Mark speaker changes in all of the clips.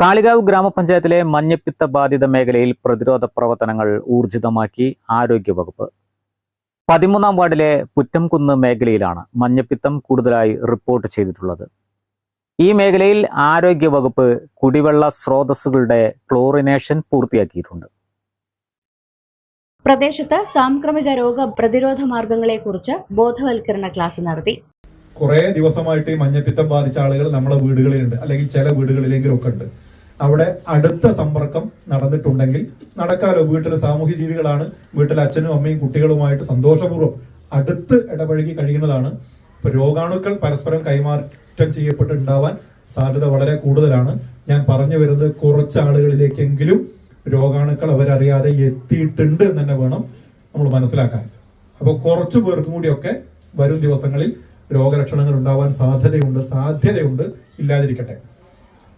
Speaker 1: കാളികാവ് ഗ്രാമപഞ്ചായത്തിലെ മഞ്ഞപ്പിത്ത ബാധിത മേഖലയിൽ പ്രതിരോധ പ്രവർത്തനങ്ങൾ ഊർജിതമാക്കി ആരോഗ്യവകുപ്പ്. പതിമൂന്നാം വാർഡിലെ പുറ്റംകുന്ന് മേഖലയിലാണ് മഞ്ഞപ്പിത്തം കൂടുതലായി റിപ്പോർട്ട് ചെയ്തിട്ടുള്ളത്. ഈ മേഖലയിൽ ആരോഗ്യവകുപ്പ് കുടിവെള്ള സ്രോതസ്സുകളുടെ ക്ലോറിനേഷൻ പൂർത്തിയാക്കിയിട്ടുണ്ട്.
Speaker 2: പ്രദേശത്ത് സാംക്രമിക രോഗ പ്രതിരോധ മാർഗങ്ങളെക്കുറിച്ച് ബോധവൽക്കരണ ക്ലാസ് നടത്തി.
Speaker 3: കുറെ ദിവസമായിട്ട് ഈ മഞ്ഞപ്പിത്തം ബാധിച്ച ആളുകൾ നമ്മുടെ വീടുകളിലുണ്ട്. അല്ലെങ്കിൽ ചില വീടുകളിലെങ്കിലും ഒക്കെ ഉണ്ട് അവിടെ അടുത്ത സമ്പർക്കം നടന്നിട്ടുണ്ടെങ്കിൽ നടക്കാലോ. വീട്ടിലെ സാമൂഹ്യ ജീവികളാണ്. വീട്ടിലെ അച്ഛനും അമ്മയും കുട്ടികളുമായിട്ട് സന്തോഷപൂർവം അടുത്ത് ഇടപഴകി കഴിയുന്നതാണ്. ഇപ്പൊ രോഗാണുക്കൾ പരസ്പരം കൈമാറ്റം ചെയ്യപ്പെട്ടുണ്ടാവാൻ സാധ്യത വളരെ കൂടുതലാണ്. ഞാൻ പറഞ്ഞു വരുന്നത് കുറച്ച് ആളുകളിലേക്കെങ്കിലും രോഗാണുക്കൾ അവരറിയാതെ എത്തിയിട്ടുണ്ട് എന്ന് തന്നെ വേണം നമ്മൾ മനസ്സിലാക്കാൻ. അപ്പോൾ കുറച്ചു പേർക്കും കൂടിയൊക്കെ വരും ദിവസങ്ങളിൽ രോഗലക്ഷണങ്ങൾ ഉണ്ടാവാൻ സാധ്യതയുണ്ട് സാധ്യതയുണ്ട്. ഇല്ലാതിരിക്കട്ടെ.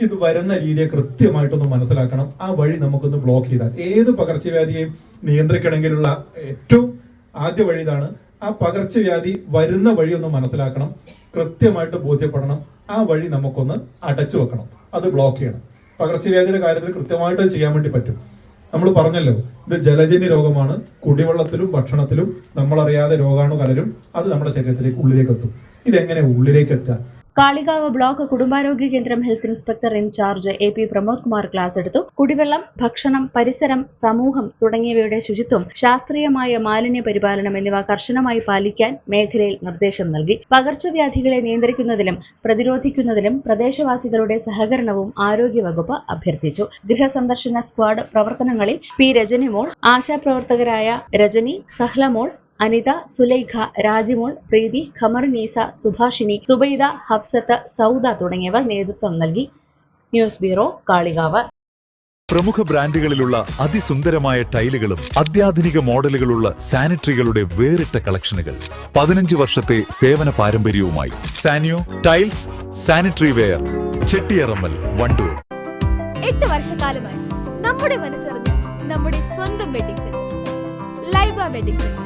Speaker 3: ഇത് വരുന്ന രീതിയെ കൃത്യമായിട്ടൊന്ന് മനസ്സിലാക്കണം. ആ വഴി നമുക്കൊന്ന് ബ്ലോക്ക് ചെയ്താൽ. ഏത് പകർച്ചവ്യാധിയെയും നിയന്ത്രിക്കണമെങ്കിലുള്ള ഏറ്റവും ആദ്യ വഴി ഇതാണ്. ആ പകർച്ചവ്യാധി വരുന്ന വഴി ഒന്ന് മനസ്സിലാക്കണം. കൃത്യമായിട്ട് ബോധ്യപ്പെടണം. ആ വഴി നമുക്കൊന്ന് അടച്ചു വെക്കണം. അത് ബ്ലോക്ക് ചെയ്യണം. പകർച്ചവ്യാധിയുടെ കാര്യത്തിൽ കൃത്യമായിട്ട് ചെയ്യാൻ വേണ്ടി പറ്റും. നമ്മൾ പറഞ്ഞല്ലോ ഇത് ജലജന്യ രോഗമാണ്. കുടിവെള്ളത്തിലും ഭക്ഷണത്തിലും നമ്മളറിയാതെ രോഗാണു കലരും അത് നമ്മുടെ ശരീരത്തിലേക്ക് ഉള്ളിലേക്ക് എത്തും ഇതെങ്ങനെ ഉള്ളിലേക്ക് എത്തുക
Speaker 2: കാളികാവ് ബ്ലോക്ക് കുടുംബാരോഗ്യ കേന്ദ്രം health inspector in charge A P Pramod Kumar class എടുത്തു. കുടിവെള്ളം ഭക്ഷണം പരിസരം സമൂഹം തുടങ്ങിയവയുടെ ശുചിത്വം ശാസ്ത്രീയമായ മാലിന്യ പരിപാലനം എന്നിവ കർശനമായി പാലിക്കാൻ മേഖലയിൽ നിർദ്ദേശം നൽകി. പകർച്ചവ്യാധികളെ നിയന്ത്രിക്കുന്നതിലും പ്രതിരോധിക്കുന്നതിലും പ്രദേശവാസികളുടെ സഹകരണവും ആരോഗ്യവകുപ്പ് അഭ്യർത്ഥിച്ചു. ഗൃഹസന്ദർശന സ്ക്വാഡ് പ്രവർത്തനങ്ങളിൽ പി രജനിമോൾ ആശാപ്രവർത്തകരായ രജനി സഹ്ലമോൾ അനിത സുലൈഖ രാജിമോൾ പ്രീതി ഖമറുനീസ സുഭാഷിണി സുബൈദ ഹഫ്സത്ത് സൗദ തുടങ്ങിയവർ നേതൃത്വം നൽകി. News bureau Kalikavu.
Speaker 4: പ്രമുഖ ബ്രാൻഡുകളിലുള്ള അതിസുന്ദരമായ ടൈലുകളും അത്യാധുനിക മോഡലുകളുള്ള സാനിറ്ററികളുടെ വേറിട്ട കളക്ഷനുകൾ. പതിനഞ്ച് വർഷത്തെ സേവന പാരമ്പര്യവുമായി Saniyo tiles sanitary ware Chettiyarammal Wandoor.
Speaker 5: എട്ട് വർഷക്കാലമായി നമ്മുടെ മനസ്സറിഞ്ഞ് നമ്മുടെ സ്വന്തം wedding centre Laiba wedding centre